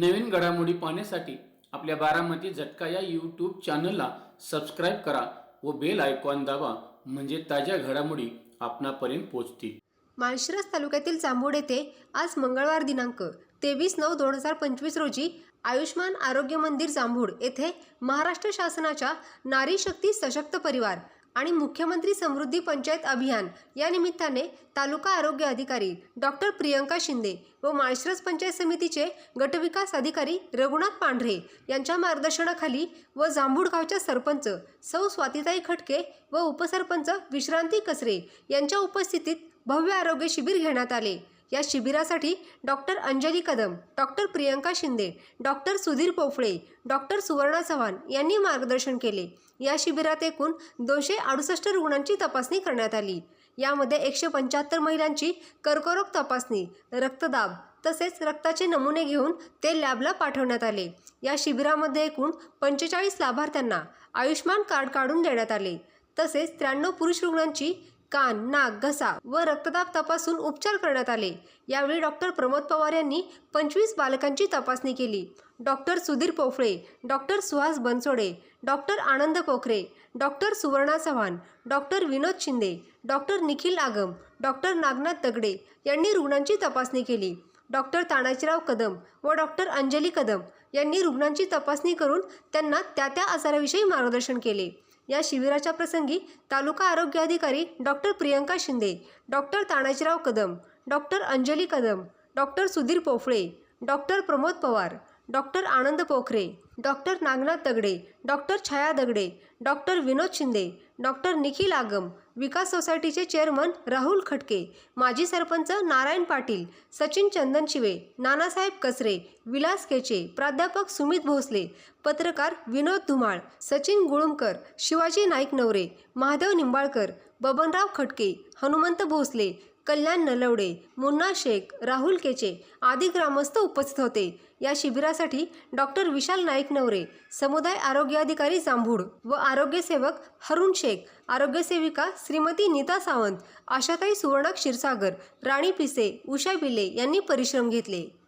नवीन घडामोडी पाहण्यासाठी आपल्या बारामती झटका या यूट्यूब चॅनलला सबस्क्राईब करा व बेल आयकॉन दाबा म्हणजे ताज्या घडामोडी आपणापर्यंत पोहोचतील. माळशिरस तालुक्यातील जांभूड येथे आज मंगळवार दिनांक तेवीस नऊ दोन हजार पंचवीस रोजी आयुष्मान आरोग्य मंदिर जांभूड येथे महाराष्ट्र शासनाच्या नारी शक्ती सशक्त परिवार आणि मुख्यमंत्री समृद्धी पंचायत अभियान या निमित्ताने तालुका आरोग्य अधिकारी डॉक्टर प्रियंका शिंदे व माळशिरस पंचायत समितीचे गटविकास अधिकारी रघुनाथ पांढरे यांच्या मार्गदर्शनाखाली व जांभूळगावच्या सरपंच सौ स्वातिताई खटके व उपसरपंच विश्रांती कसरे यांच्या उपस्थितीत भव्य आरोग्य शिबिर घेण्यात आले. या शिबिरासाठी doctor Anjali Kadam doctor Priyanka Shinde doctor Sudhir Pophale doctor Suvarna Chavan यांनी मार्गदर्शन केले. या शिबिरात एकूण दोनशे अडुसष्ट रुग्णांची तपासणी करण्यात आली. यामध्ये एकशे पंच्याहत्तर महिलांची कर्करोग तपासणी रक्तदाब तसेच रक्ताचे नमुने घेऊन ते लॅबला पाठवण्यात आले. या शिबिरामध्ये एकूण पंचेचाळीस लाभार्थ्यांना आयुष्मान कार्ड काढून देण्यात आले. तसेच त्र्याण्णव पुरुष रुग्णांची कान नाक घसा व रक्तदाब तपासून उपचार करण्यात आले. यावेळी डॉक्टर प्रमोद पवार यांनी पंचवीस बालकांची तपासणी केली. Doctor Sudhir Pophale doctor Suhas Bansode doctor Anand Pokhare doctor Suvarna Chavan doctor Vinod Shinde doctor Nikhil Agam doctor Nagnath दगडे यांनी रुग्णांची तपासणी केली. डॉक्टर तानाजीराव कदम व डॉक्टर अंजली कदम यांनी रुग्णांची तपासणी करून त्यांना त्या त्या आजाराविषयी मार्गदर्शन केले. या शिबिराच्या प्रसंगी तालुका आरोग्य अधिकारी doctor Priyanka Shinde doctor Tanajirao Kadam doctor Anjali Kadam doctor Sudhir Pophale doctor Pramod Pawar doctor Anand Pokhare doctor Nagnath Dagade doctor Chhaya Dagade doctor Vinod Shinde doctor Nikhil Agam Vikas सोसायटीचे chairman Rahul खटके माजी सरपंच नारायण पाटील सचिन चंदनशिवे नानासाहेब कसरे विलास केचे प्राध्यापक सुमित भोसले पत्रकार विनोद धुमाळ सचिन गुळुमकर शिवाजी नाईक नवरे महादेव निंबाळकर बबनराव खटके हनुमंत भोसले कल्याण नलवडे मुन्ना शेख राहुल केचे आदी ग्रामस्थ उपस्थित होते. या शिबिरासाठी डॉक्टर विशाल नाईक नवरे समुदाय आरोग्य अधिकारी जांभूड व आरोग्यसेवक हरुण शेख आरोग्यसेविका श्रीमती नीता सावंत आशाताई सुवर्णा क्षीरसागर राणी पिसे उषा बिले यांनी परिश्रम घेतले.